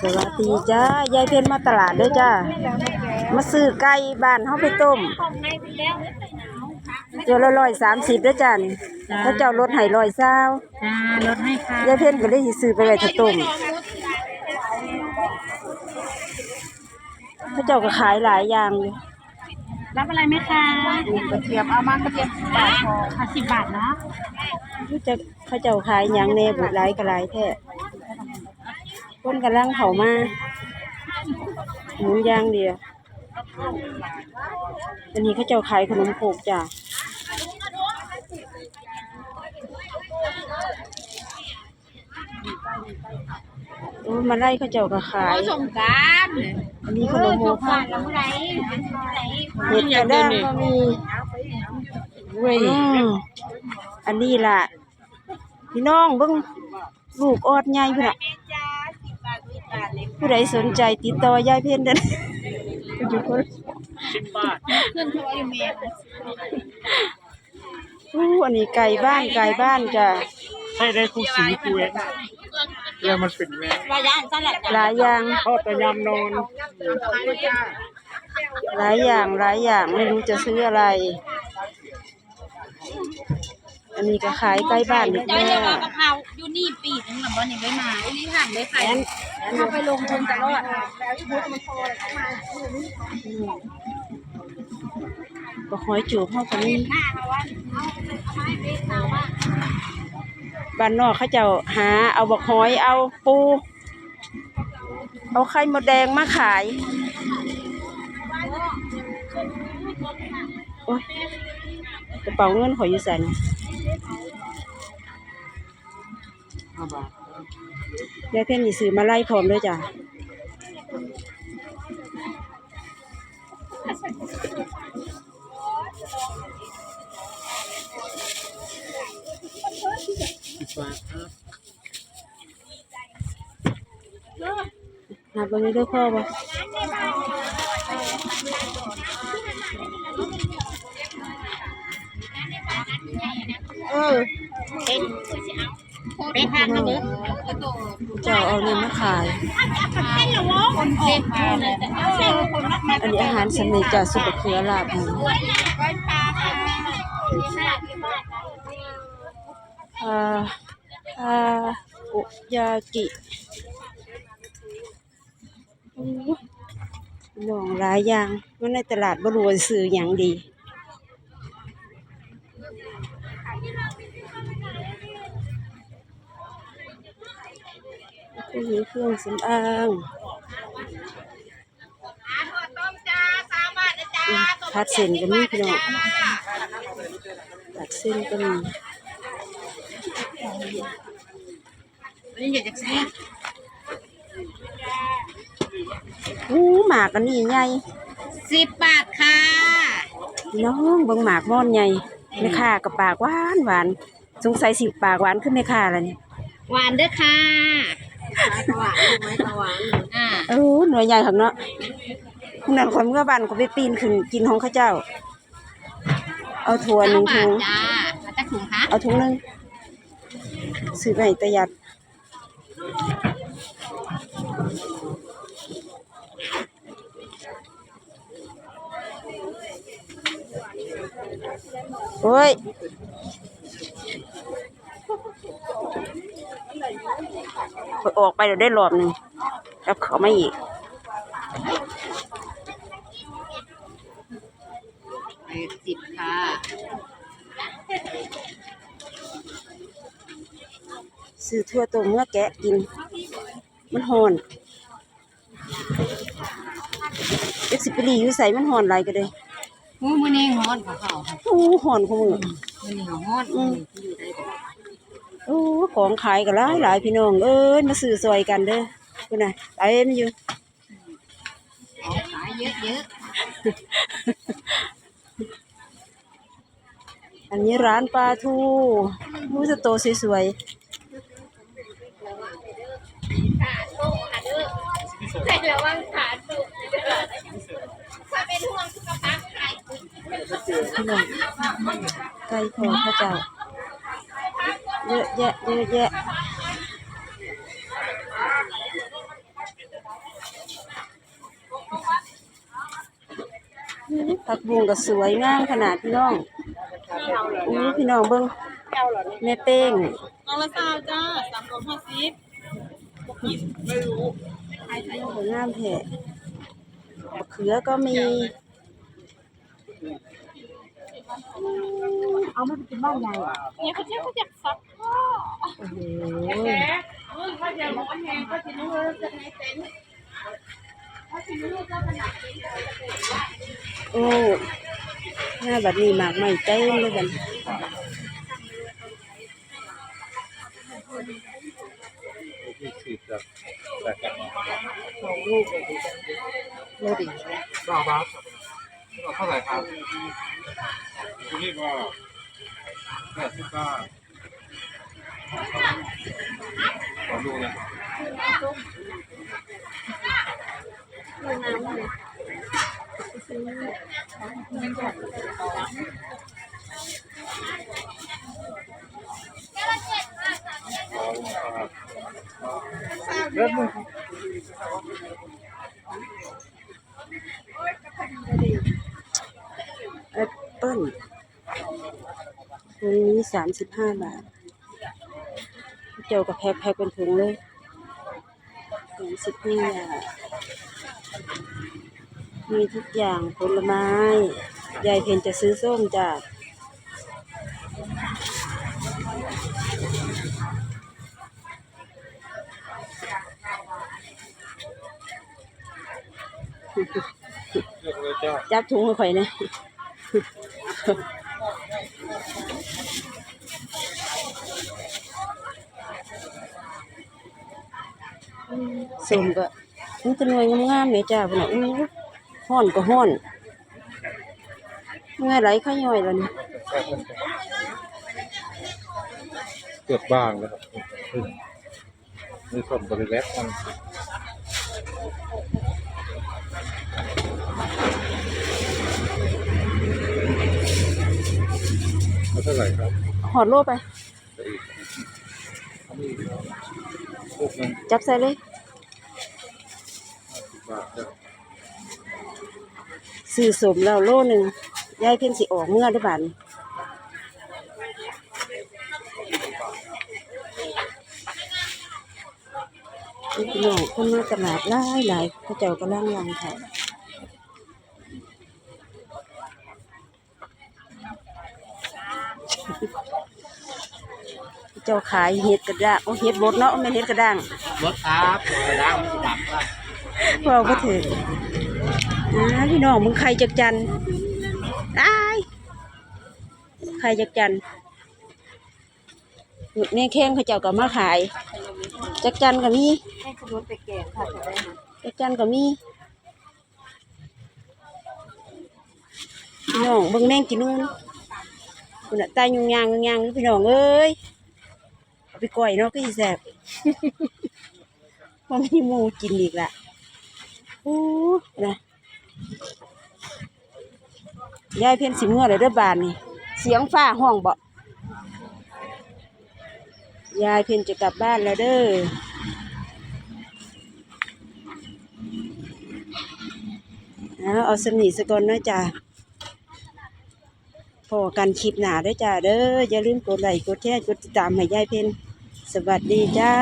สวัสดีจ้ายายเพ็ญมาตลาดเด้วยจ้ามาซื้อไก่บ้านเฮาไปต้มตัวละร้อยสามสิบเด้อจ้านี่พระเจ้าลดให้ร้อยเศร้าจ้าลดให้ค่ะยายเพ็ญก็เลยสิซื้อไปไว้ถ้าต้มพระเจ้าก็ขายหลายอย่างอยู่รับอะไรไหมคะกระเทียมเอามากระเทียมสิบบาทพอค่ะสิบบาทเนาะรู้จักพระเจ้าขายหยังแหน่บุหลายก็หลายแท้ คนกำลังเข้ามาหมุนอย่างเดียวอันนี้เขาเจ้าขายขนมโขกจ้าโอ้ยมาไล่เขาเจ้าก็ขายสงการอันนี้ขนมโมผ่าพานแล้วเมื่อไหร่เห็ดกระด้างก็มีเว้ยอันนี้ล่ะ พี่น้องเบิ่งลูกออดใหญ่พุ่นน่ะ ผู้ใดสนใจติดต่อยายเพ็ญเด้ออยู่คนเพื่อนเขาอยู่เมียอู้อันนี้ไก่บ้านไก่บ้านจ้ะใช่ได้คู่สีกูเองแล้วมันเป็นแม่ระยะสั้นแหละหลายอย่างทอดแต่ยำนอนหลายอย่างหลายอย่างไม่รู้จะซื้ออะไร อันนี้ก็ขายใกล้บ้านอีกใจแม่เรียกว่ากะเพราอยู่นี่ปีนึงหลังบ้านนี่ไม่มาอันนี้ถามได้ใคร เข้าไปลงทุนตลอดก็หอยจูบเข้ากันนี่หน้าเขาว่าเอาเอาไม้เบสเอาว่าบ้านนอกเขาเจะหาเอาบักหอยเอาปู เอาไข่มดแดงมาขายโอ้ยกระเป๋าเงินขอยอยู่ใส่นะ ยายเพ่นนี่ซื้อมาไล่พร้อมด้วยจ้ะนับวันนี้ด้วยพ่อปะเออ เป็นทางนะเบิ้งเจ้าเอาเนี่ยมาขาย อันนี้อาหารสำเร็จากสุปเขือลาบหมูอ่าอ่าโอยากิอู้หน่องหลายอย่างมันในตลาดบรวยซื้ออย่างดี ก็มีเครื่องสำอางทัดเส้นก็มีพี่น้องผัดเส้นก็มีนี่อยากจะแซ่บอู้หมากอันนี้ใหญ่สิบบาทค่ะ น้องบิ่งหมากม่อนใหญ่แม่ค้ากับปากหวานหวาน สงสัยสิปากหวานขึ้นแม่ค้าแล้วนี่หวานเด้อค่ะ หวานไหมหวานอ่าเออหน่วยใหญ่ครับเนาะพวกนั้นคนเมื่อบ้านก็ไปปีนขึ้นกินของเข้าเจ้า เอาถั่วหนึ่งถุงจ้ามาจากถุงคะเอาถุงหนึงซื้อไปให้ตะยัดโอ้ย ไปออกไปเดี๋ยวได้รอบหนึ่งแล้วเขามาอีกแปดสิบค่ะซื้อทั่วต้มเมื่อแกะกิน มันหอนเอ็กซิปรีอยู่ใส่มันหอนไรก็เลยมูมือนี่ฮ้อนของเขาค่ะโอ้หอนของมือมือนี่ฮ้อนอืมอยู่ได้ โอ้ของขายก็หลายหลายพี่น้องเอ้ยมาซื้อซอยกันเด้อคุณน่ะเต็มอยู่ของขายเยอะเยอะอันนี้ร้านปลาทูมูสโตสวยระวังขาตุกถ้าเป็นห่วงสุขภาพขายๆพี่น้องไก่ทอดพระเจ้า เยอะแยะเยอะแยะผักบุงก็สวยงามขนาดพี่น้องอู้พี่น้องเบิ้งแม่เป้งน้องละสาวจ้าสามร้อยห้าสิบไม่รู้งามแท้เขือก็มี เอามาเป็นบ้านใหญ่อะเนี่ยเขาเชื่อเขาอยากซักพ่อโอ้โหมึงเขาจะบอกว่าแหงเขาจะนู้นจะในเต็นท์เขาจะนู้นก็ขนาดเต็นท์โอ้หน้าบัดนี้หมากใหม่เต็มเลยบัดนี้ที่สิบจากจากกันโลดิเก้าบาทเท่าไหร่ครับ คุณนี่ก็แปดสิบเก้าขอดูนะเริ่มเลยแอปเปิ้ลถุง นี้สามสิบห้าบาท เจ้ากับแพ็คแพ็คเป็นถุงเลยสามสิบห้าบาท มีทุกอย่างผลไม้ ยายเพนจะซื้อส้มจ้ะเลือกเลยเจ้าจับถุงให้ข่อยหนะ ส้มก็มันจะหน่วยงามๆเนี่ยจ้าพุ่นน่ะอู้ห้อนก็ห้อนเงยไหลข้าย่อยแล้วนี่เกือบบางเลยครับนี่ส่วนบริเวณมันเท่าไหร่ครับหอดโลไปจะอีกอันนี้พวกนั้นจับใส่เลย สิบบาทจ้ะซื้อสมแล้วโล่หนึ่งยายเพิ่นสิออกเมื่อได้บาดนี้นี่พี่น้องเพิ่นมาตลาดหลายหลายเขาเจ้ากำลังลังค่ะเจ้าขายเห็ดกระด้างโอ้เห็ดบดเนาะไม่เห็ดกระด้างรถครับกระด้างมันจะดับครับ พอก็ถึงอ่าพี่น้องมึงใครจักจันตายใครจักจันหยุดแน่แข้งเขาเจ้าก็มาขาย จักจันก็มีจักจันก็มีพี่น้องเบิ่งแมงกินนู่นคุณน่ะตายยุงยางยุงยางอยู่พี่น้องเอ้ยเอาไปก่อยเนาะก็สิแซ่บมันมีหมูกินอีกละ โอ้นะยายเพียนสิเมื่อเลยเด้อบานนี่เสียงฟ้าห้องบ่ยายเพียนจะกลับบ้านแล้วเด้อเอาสนิทสกอนเนาะจ้ะพอกันคลิปหนาด้วยจ้าเด้ออย่าลืมกดไลค์กดแชร์กดติดตามให้ยายเพียนสวัสดีจ้า